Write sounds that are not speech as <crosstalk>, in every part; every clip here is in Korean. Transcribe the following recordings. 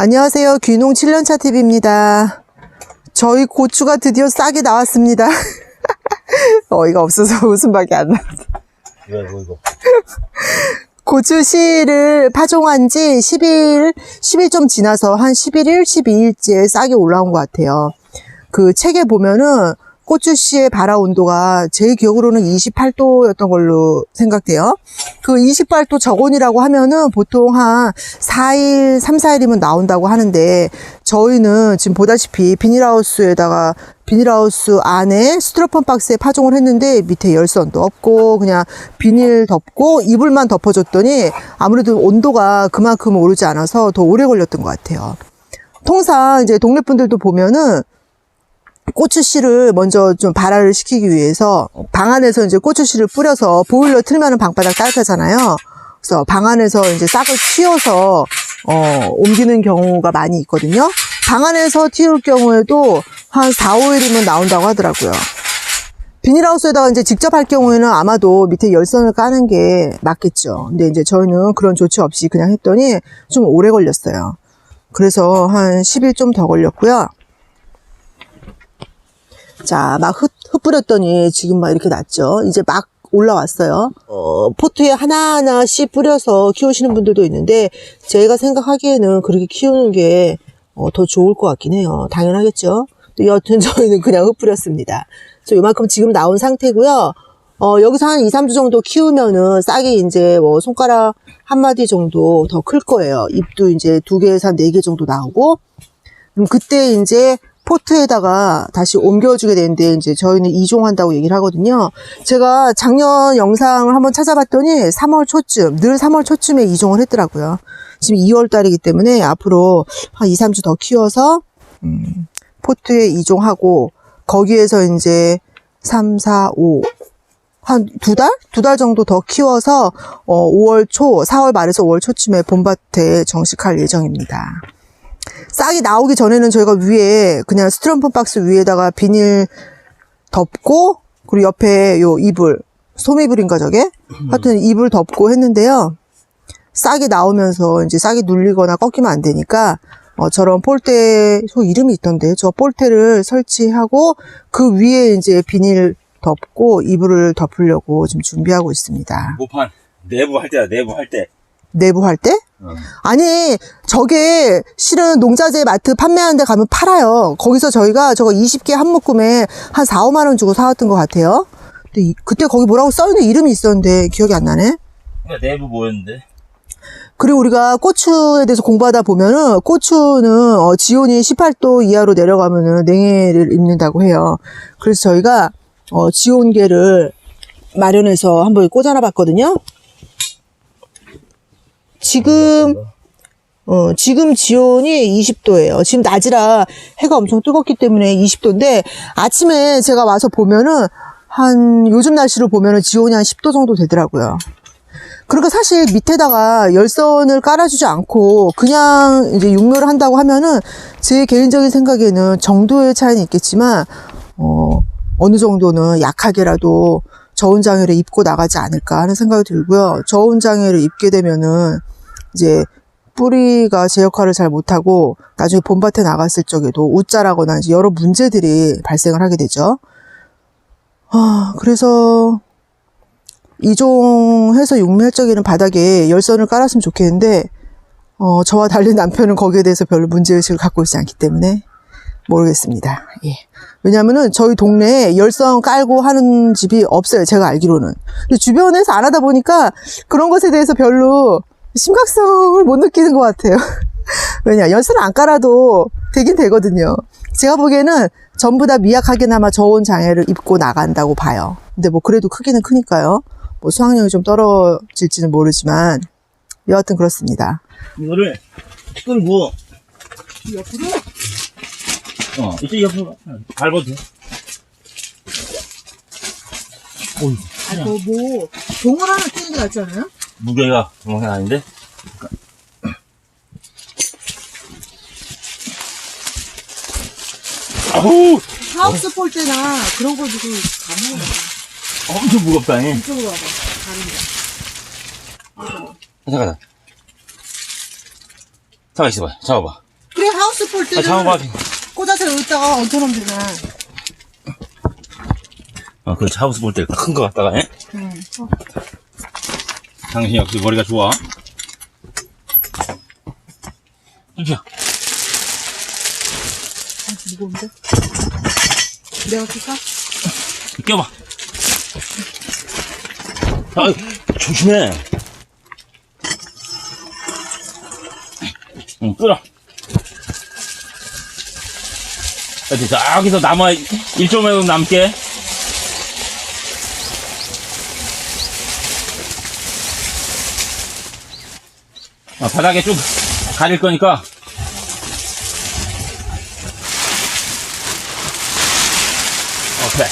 안녕하세요. 귀농 7년차 TV입니다. 저희 고추가 드디어 싹이 나왔습니다. <laughs> 어이가 없어서 <laughs> 웃음밖에 안 나. 이거 이거 이거 고추 씨를 파종한 지 10일, 10일 좀 지나서 한 11일, 12일째 싹이 올라온 것 같아요. 그 책에 보면은 고추 씨의 발화 온도가 제 기억으로는 28도였던 걸로 생각돼요. 그 28도 저온이라고 하면은 보통 한 4일, 3, 4일이면 나온다고 하는데 저희는 지금 보다시피 비닐하우스에다가 비닐하우스 안에 스티로폼 박스에 파종을 했는데 밑에 열선도 없고 그냥 비닐 덮고 이불만 덮어줬더니 아무래도 온도가 그만큼 오르지 않아서 더 오래 걸렸던 것 같아요. 통상 이제 동네 분들도 보면은 고추 씨를 먼저 좀 발화를 시키기 위해서 방 안에서 이제 고추 씨를 뿌려서 보일러 틀면은 방바닥 따뜻하잖아요. 그래서 방 안에서 이제 싹을 틔워서 어, 옮기는 경우가 많이 있거든요. 방 안에서 틔울 경우에도 한 4, 5일이면 나온다고 하더라고요. 비닐하우스에다가 이제 직접 할 경우에는 아마도 밑에 열선을 까는 게 맞겠죠. 근데 이제 저희는 그런 조치 없이 그냥 했더니 좀 오래 걸렸어요. 그래서 한 10일 좀 더 걸렸고요. 자, 막 흩, 흩뿌렸더니 지금 막 이렇게 났죠. 이제 막 올라왔어요. 어, 포트에 하나하나 씨 뿌려서 키우시는 분들도 있는데, 제가 생각하기에는 그렇게 키우는 게, 어, 더 좋을 것 같긴 해요. 당연하겠죠. 또 여튼 <laughs> 저희는 그냥 흩뿌렸습니다. 그래서 요만큼 지금 나온 상태고요. 어, 여기서 한 2, 3주 정도 키우면은 싹이 이제 뭐 손가락 한 마디 정도 더 클 거예요. 잎도 이제 두 개에서 한 네 개 정도 나오고, 그럼 그때 이제 포트에다가 다시 옮겨주게 되는데 이제 저희는 이종한다고 얘기를 하거든요. 제가 작년 영상을 한번 찾아봤더니 3월 초쯤, 늘 3월 초쯤에 이종을 했더라고요. 지금 2월 달이기 때문에 앞으로 한 2, 3주 더 키워서 음, 포트에 이종하고 거기에서 이제 3, 4, 5 한 두 달? 두 달 정도 더 키워서 어, 5월 초, 4월 말에서 5월 초쯤에 봄밭에 정식할 예정입니다. 싹이 나오기 전에는 저희가 위에 그냥 스티로폼 박스 위에다가 비닐 덮고 그리고 옆에 요 이불 소미불인가 저게? 하여튼 이불 덮고 했는데요. 싹이 나오면서 이제 싹이 눌리거나 꺾이면 안 되니까 어, 저런 폴대 저 이름이 있던데 저 폴대를 설치하고 그 위에 이제 비닐 덮고 이불을 덮으려고 지금 준비하고 있습니다. 모판. 내부 할 때야 내부 할 때 내부 할 때? 어. 아니, 저게 실은 농자재 마트 판매하는 데 가면 팔아요. 거기서 저희가 저거 20개 한 묶음에 한 4, 5만 원 주고 사왔던 것 같아요. 근데 이- 그때 거기 뭐라고 써있는 이름이 있었는데 기억이 안 나네. 그러니까 내부 뭐였는데 그리고 우리가 고추에 대해서 공부하다 보면은 고추는 어, 지온이 18도 이하로 내려가면은 냉해를 입는다고 해요. 그래서 저희가 어, 지온계를 마련해서 한번 꽂아놔 봤거든요. 지금 어, 지금 지온이 20도예요. 지금 낮이라 해가 엄청 뜨겁기 때문에 20도인데 아침에 제가 와서 보면은 한 요즘 날씨로 보면은 지온이 한 10도 정도 되더라고요. 그러니까 사실 밑에다가 열선을 깔아주지 않고 그냥 이제 육묘를 한다고 하면은 제 개인적인 생각에는 정도의 차이는 있겠지만 어, 어느 정도는 약하게라도 저온 장애를 입고 나가지 않을까 하는 생각이 들고요. 저온 장애를 입게 되면은 이제 뿌리가 제 역할을 잘 못하고 나중에 봄밭에 나갔을 적에도 웃자라거나 여러 문제들이 발생을 하게 되죠. 아, 그래서 이종해서 육매할 적에는 바닥에 열선을 깔았으면 좋겠는데 어, 저와 달리 남편은 거기에 대해서 별로 문제의식을 갖고 있지 않기 때문에 모르겠습니다. 예. 왜냐면은 저희 동네에 열선 깔고 하는 집이 없어요. 제가 알기로는. 근데 주변에서 안 하다 보니까 그런 것에 대해서 별로 심각성을 못 느끼는 것 같아요. <laughs> 왜냐, 열선을 안 깔아도 되긴 되거든요. 제가 보기에는 전부 다 미약하게나마 저온 장애를 입고 나간다고 봐요. 근데 뭐 그래도 크기는 크니까요. 뭐 수확량이 좀 떨어질지는 모르지만 여하튼 그렇습니다. 이거를 끌고 옆으로? 어. 이쪽 옆으로 밟아도 돼 어이 아, 뭐, 동을 하나 끼는 게 낫지 않아요? 무게가 정상 아닌데? 아우! 하우스 폴 때나 그런 거 주고 가면 엄청 무겁다니 이쪽으로 와봐. 다른 데. 잠깐만 잠깐 있어봐. 잡아봐. 하우스 볼 아, 때는 잡아봐. 꽂아서 여기다가 얹혀놓으면 되잖아. 어, 그 하우스 볼 때 큰 거 갖다가, 예? 응. 어, 당신 역시 머리가 좋아. 이야, 무거운데? 내가 쓸까? 껴봐. 아, 조심해. 응, 끌어. 저기서 남아, 1.5점 남게. 아, 바닥에 좀 가릴 거니까. 오케이.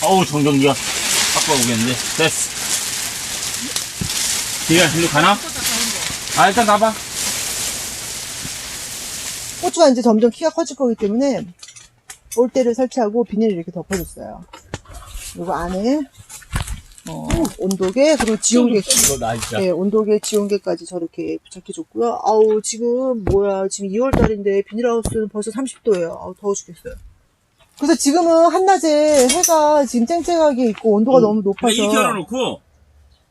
어우, 정전기가 확 오겠는데. 됐어. 뒤에 일로 가나? 아, 일단 가봐. 고추가 이제 점점 키가 커질 거기 때문에 올대를 설치하고 비닐을 이렇게 덮어줬어요. 그리고 안에 어, 온도계 그리고 지온계. 네, 온도계 지온계까지 저렇게 부착해줬고요. 아우 지금 뭐야 지금 2월달인데 비닐하우스는 벌써 30도예요. 아우 더워 죽겠어요. 그래서 지금은 한낮에 해가 지금 쨍쨍하게 있고 온도가 너무 높아서 이렇게 열어놓고,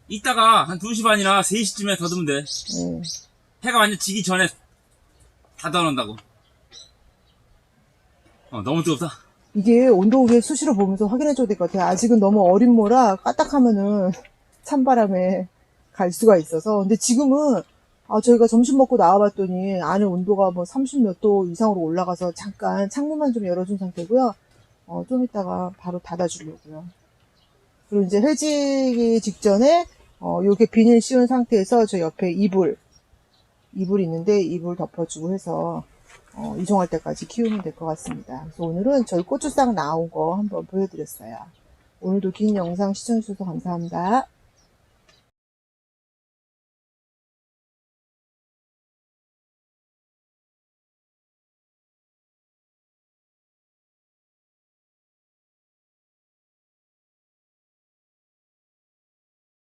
이따가 한 2시 반이나 3시쯤에 더 두면 돼. 네. 해가 완전 지기 전에 다 덜어놓는다고. 어, 너무 뜨겁다. 이게 온도계 수시로 보면서 확인해 줘야 될 것 같아요. 아직은 너무 어린 모라 까딱하면은 찬바람에 갈 수가 있어서. 근데 지금은 아, 저희가 점심 먹고 나와봤더니 안에 온도가 뭐 30 몇 도 이상으로 올라가서 잠깐 창문만 좀 열어준 상태고요. 어, 좀 이따가 바로 닫아주려고요. 그리고 이제 해지기 직전에 어, 요게 비닐 씌운 상태에서 저 옆에 이불, 이불 있는데 이불 덮어주고 해서 어, 이종할 때까지 키우면 될 것 같습니다. 그래서 오늘은 저희 고추장 나온 거 한번 보여드렸어요. 오늘도 긴 영상 시청해주셔서 감사합니다.